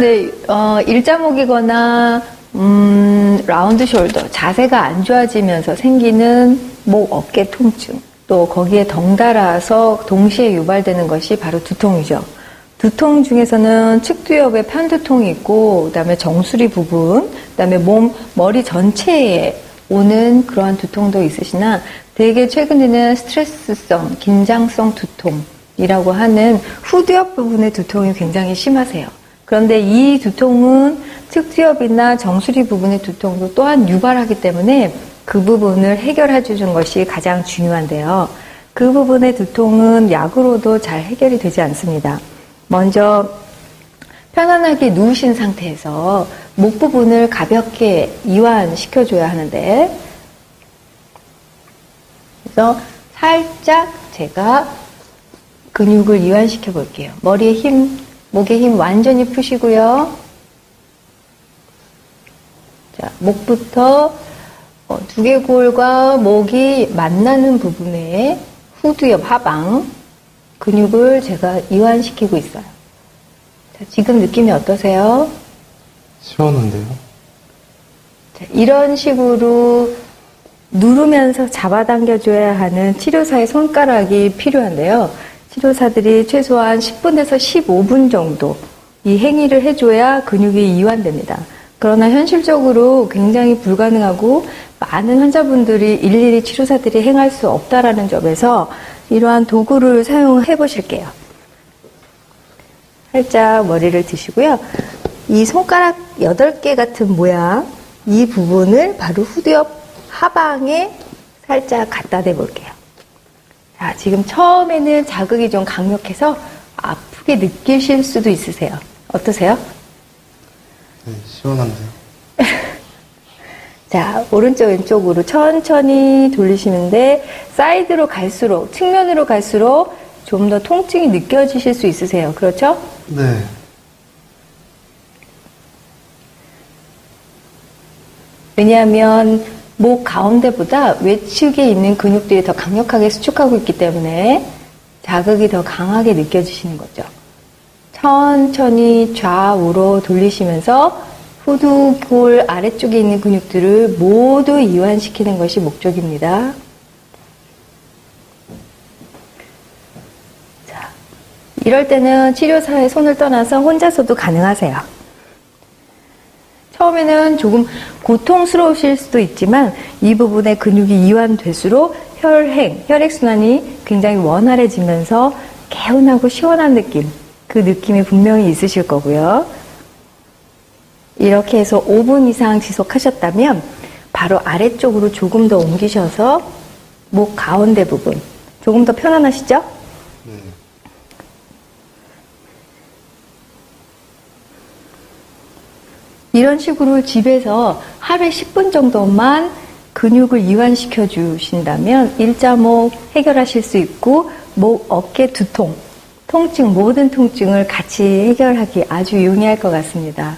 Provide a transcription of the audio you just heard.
네, 어, 일자목이거나 음, 라운드 숄더 자세가 안 좋아지면서 생기는 목 어깨 통증 또 거기에 덩달아서 동시에 유발되는 것이 바로 두통이죠. 두통 중에서는 측두엽에 편두통이 있고 그다음에 정수리 부분, 그다음에 몸 머리 전체에 오는 그러한 두통도 있으시나 대개 최근에는 스트레스성, 긴장성 두통이라고 하는 후두엽 부분의 두통이 굉장히 심하세요. 그런데 이 두통은 측두엽이나 정수리 부분의 두통도 또한 유발하기 때문에 그 부분을 해결해 주는 것이 가장 중요한데요. 그 부분의 두통은 약으로도 잘 해결이 되지 않습니다. 먼저 편안하게 누우신 상태에서 목 부분을 가볍게 이완시켜줘야 하는데, 그래서 살짝 제가 근육을 이완시켜 볼게요. 머리에 힘 목의 힘 완전히 푸시고요. 자, 목부터 어, 두개골과 목이 만나는 부분에 후두엽 하방 근육을 제가 이완시키고 있어요. 자, 지금 느낌이 어떠세요? 시원한데요? 자, 이런 식으로 누르면서 잡아당겨줘야 하는 치료사의 손가락이 필요한데요. 치료사들이 최소한 10분에서 15분 정도 이 행위를 해줘야 근육이 이완됩니다. 그러나 현실적으로 굉장히 불가능하고 많은 환자분들이 일일이 치료사들이 행할 수 없다라는 점에서 이러한 도구를 사용해 보실게요. 살짝 머리를 드시고요. 이 손가락 8개 같은 모양, 이 부분을 바로 후두엽 하방에 살짝 갖다 대 볼게요. 자, 지금 처음에는 자극이 좀 강력해서 아프게 느끼실 수도 있으세요. 어떠세요? 네, 시원한데요? 자, 오른쪽 왼쪽으로 천천히 돌리시는데 사이드로 갈수록 측면으로 갈수록 좀 더 통증이 느껴지실 수 있으세요. 그렇죠? 네. 왜냐하면 목 가운데보다 외측에 있는 근육들이 더 강력하게 수축하고 있기 때문에 자극이 더 강하게 느껴지시는 거죠. 천천히 좌우로 돌리시면서 후두골 아래쪽에 있는 근육들을 모두 이완시키는 것이 목적입니다. 자, 이럴 때는 치료사의 손을 떠나서 혼자서도 가능하세요. 처음에는 조금 고통스러우실 수도 있지만 이 부분의 근육이 이완될수록 혈행, 혈액순환이 굉장히 원활해지면서 개운하고 시원한 느낌, 그 느낌이 분명히 있으실 거고요. 이렇게 해서 5분 이상 지속하셨다면 바로 아래쪽으로 조금 더 옮기셔서 목 가운데 부분 조금 더 편안하시죠? 이런 식으로 집에서 하루에 10분 정도만 근육을 이완시켜 주신다면 일자목 해결하실 수 있고 목, 어깨 두통, 통증, 모든 통증을 같이 해결하기 아주 용이할 것 같습니다.